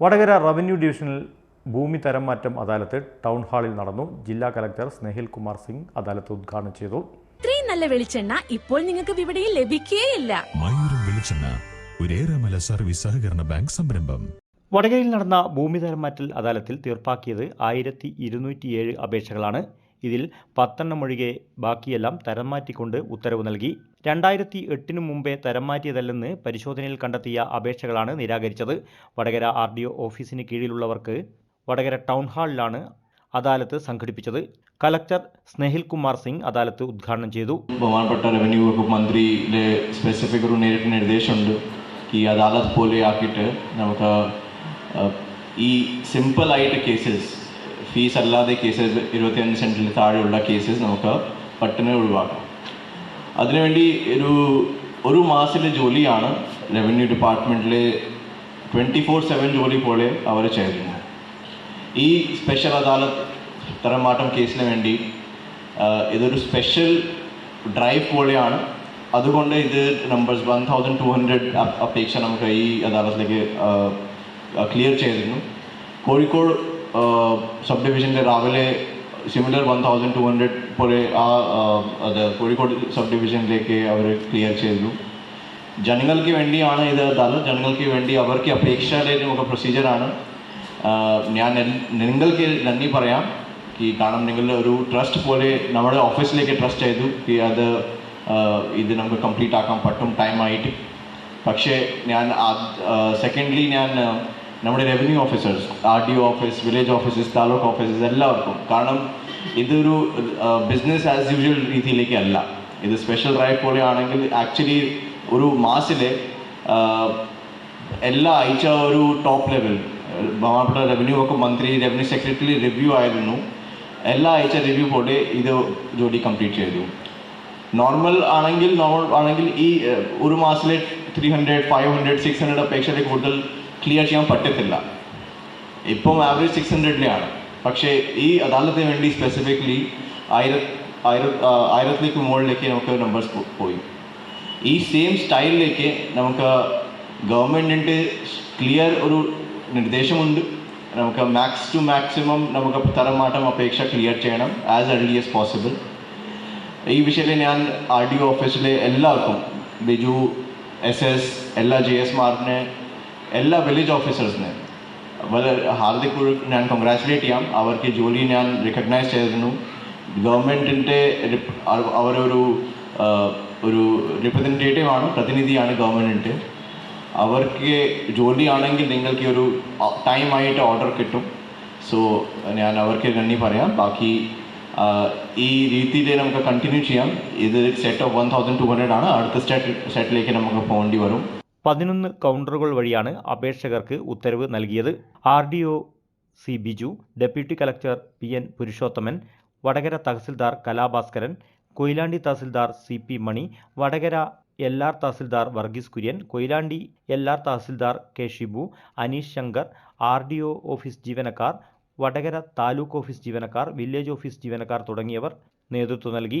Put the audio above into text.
Vadakara revenue ഡിവിഷനിൽ ഭൂമി തരം മാറ്റം അദാലത്ത് ടൗൺ ഹാളിൽ നടന്നു. ജില്ലാ കലക്ടർ സ്നേഹിൽ കുമാർ സിംഗ് അദാലത്ത് ഉദ്ഘാടനം ചെയ്തു. ഇത്രയും നല്ല വെളിച്ചെണ്ണ ഇപ്പോൾ നിങ്ങൾക്ക് വിപണിയിൽ ലഭിക്കുകയില്ല മയൂരം വെളിച്ചെണ്ണ ഒരേറെമല സർവീസ് സഹകരണ ബാങ്ക് സംരംഭം. വടകരയിൽ നടന്ന ഭൂമി തരം മാറ്റൽ അദാലത്തിൽ തീർപ്പാക്കിയത് ആയിരത്തി ഇരുന്നൂറ്റിയേഴ് അപേക്ഷകളാണ്. ഇതിൽ പത്തെണ്ണം ഒഴികെ ബാക്കിയെല്ലാം തരം മാറ്റിക്കൊണ്ട് ഉത്തരവ് നൽകി. രണ്ടായിരത്തി എട്ടിനു മുമ്പേ തരം മാറ്റിയതല്ലെന്ന് പരിശോധനയിൽ കണ്ടെത്തിയ അപേക്ഷകളാണ് നിരാകരിച്ചത്. വടകര ആർ ഡി ഒ ഓഫീസിന് കീഴിലുള്ളവർക്ക് വടകര ടൗൺ ഹാളിലാണ് അദാലത്ത് സംഘടിപ്പിച്ചത്. കലക്ടർ സ്നേഹിൽ കുമാർ സിംഗ് അദാലത്ത് ഉദ്ഘാടനം ചെയ്തു. ബഹുമാനപ്പെട്ട റവന്യൂ വകുപ്പ് മന്ത്രിയുടെ സ്പെസിഫിക് ഒരു നേരിട്ട് നിർദ്ദേശമുണ്ട്. ഈ അദാലത്ത് പോലെ ആക്കിയിട്ട് നമുക്ക് ഈ സിമ്പിളായിട്ട് കേസസ് ഫീസ് അല്ലാതെ കേസസ് ഇരുപത്തിയഞ്ച് സെന്റിൽ താഴെയുള്ള കേസസ് നമുക്ക് പെട്ടെന്ന് ഒഴിവാക്കാം. അതിനുവേണ്ടി ഒരു ഒരു മാസത്തിലെ ജോലിയാണ് റവന്യൂ ഡിപ്പാർട്ട്മെന്റിലെ ട്വന്റി ഫോർ സെവൻ ജോലി പോലെ അവർ ചെയ്തിരുന്നു ഈ സ്പെഷ്യൽ അദാലത്ത് തരംമാറ്റം കേസിന് വേണ്ടി ഇതൊരു സ്പെഷ്യൽ ഡ്രൈവ് പോലെയാണ്. അതുകൊണ്ട് ഇത് numbers one thousand two hundred അപേക്ഷ നമുക്ക് ഈ അദാലത്തിലേക്ക് ക്ലിയർ ചെയ്തിരുന്നു. കോഴിക്കോട് സബ് ഡിവിഷനിൽ രാവിലെ similar one thousand two hundred പോലെ ആ അത് കോഴിക്കോട് സബ് ഡിവിഷനിലേക്ക് അവർ ക്ലിയർ ചെയ്തു. ജനങ്ങൾക്ക് വേണ്ടിയാണ് ഇത് അദാലത്ത് ജനങ്ങൾക്ക് വേണ്ടി അവർക്ക് അപേക്ഷയുടെ നമുക്ക് പ്രൊസീജിയറാണ് ഞാൻ നിങ്ങൾക്ക് നന്ദി പറയാം. ഈ കാരണം നിങ്ങൾ ഒരു ട്രസ്റ്റ് പോലെ നമ്മുടെ ഓഫീസിലേക്ക് ട്രസ്റ്റ് ചെയ്തു. ഈ അത് ഇത് നമുക്ക് കംപ്ലീറ്റ് ആക്കാൻ പറ്റും. ടൈമായിട്ട് പക്ഷേ ഞാൻ സെക്കൻഡ്ലി ഞാൻ നമ്മുടെ revenue officers R D O office village offices taluk officers എല്ലാവർക്കും. കാരണം ഇതൊരു ബിസിനസ് ആസ് യൂഷ്വൽ രീതിയിലേക്കല്ല ഇത് സ്പെഷ്യൽ ഡ്രൈവ് പോലെയാണെങ്കിൽ ആക്ച്വലി ഒരു മാസിലെ എല്ലാ ആഴ്ച ഒരു ടോപ്പ് ലെവൽ ബഹുമാനപ്പെട്ട റവന്യൂ ഒക്കെ മന്ത്രി റവന്യൂ സെക്രട്ടറി റിവ്യൂ ആയിരുന്നു. എല്ലാ ആഴ്ച റിവ്യൂ പോലെ ഇത് ജോലി കംപ്ലീറ്റ് ചെയ്തു. നോർമൽ ആണെങ്കിൽ നോർമൽ ആണെങ്കിൽ ഈ ഒരു മാസത്തിലെ three hundred five hundred six hundred അപേക്ഷയിൽ കൂടുതൽ ക്ലിയർ ചെയ്യാൻ പറ്റത്തില്ല. ഇപ്പം ആവറേജ് സിക്സ് ഹൺഡ്രഡിലാണ് പക്ഷേ ഈ അദാലത്തിന് വേണ്ടി സ്പെസിഫിക്കലി ആയിര ആയിര ആയിരത്തിലേക്ക് മുകളിലേക്ക് നമുക്ക് നമ്പേഴ്സ് പോയി. ഈ സെയിം സ്റ്റൈലിലേക്ക് നമുക്ക് ഗവൺമെന്റിന്റെ ക്ലിയർ ഒരു നിർദ്ദേശമുണ്ട്. നമുക്ക് മാക്സ് ടു മാക്സിമം നമുക്ക് തരംമാറ്റം അപേക്ഷ ക്ലിയർ ചെയ്യണം ആസ് early ആസ് പോസിബിൾ ഈ വിഷയത്തിൽ ഞാൻ ആർ ഡി ഒ ഓഫീസിലെ എല്ലാവർക്കും ബിജു എസ് എസ് എല്ലാ ജെ എസ് മാറിനെ എല്ലാ വില്ലേജ് ഓഫീസേഴ്സിനെ വളരെ ഹാർദിക് ഞാൻ കൺഗ്രാറ്റുലേറ്റ് ചെയ്യാം. അവർക്ക് ജോലി ഞാൻ റിക്കഗ്നൈസ് ചെയ്തിരുന്നു. ഗവൺമെന്റിന്റെ അവരൊരു ഒരു റിപ്രസെന്റേറ്റീവ് ആണ് പ്രതിനിധിയാണ് ഗവൺമെന്റിന്റെ അവർക്ക് ജോലിയാണെങ്കിൽ നിങ്ങൾക്ക് ഒരു ടൈമായിട്ട് ഓർഡർ കിട്ടും. സോ ഞാൻ അവർക്ക് നന്ദി പറയാം. ബാക്കി ഈ രീതിയിൽ നമുക്ക് കണ്ടിന്യൂ ചെയ്യാം. ഇത് set of one thousand two hundred ആണ്. അടുത്ത സ്റ്റെറ്റ് സെറ്റിലേക്ക് നമുക്ക് പോകേണ്ടി വരും. പതിനൊന്ന് കൗണ്ടറുകൾ വഴിയാണ് അപേക്ഷകർക്ക് ഉത്തരവ് നൽകിയത്. R D O C Biju deputy collector P N Purushothaman Vadakara tahsildar Kalabhaskaran Koyilandy tahsildar C P Mani Vadakara L R tahsildar Varghese Kurian Koyilandy L R tahsildar K Shibu Aneesh Shankar R D O office ജീവനക്കാർ Vadakara taluk office ജീവനക്കാർ village office ജീവനക്കാർ തുടങ്ങിയവർ നേതൃത്വം നൽകി.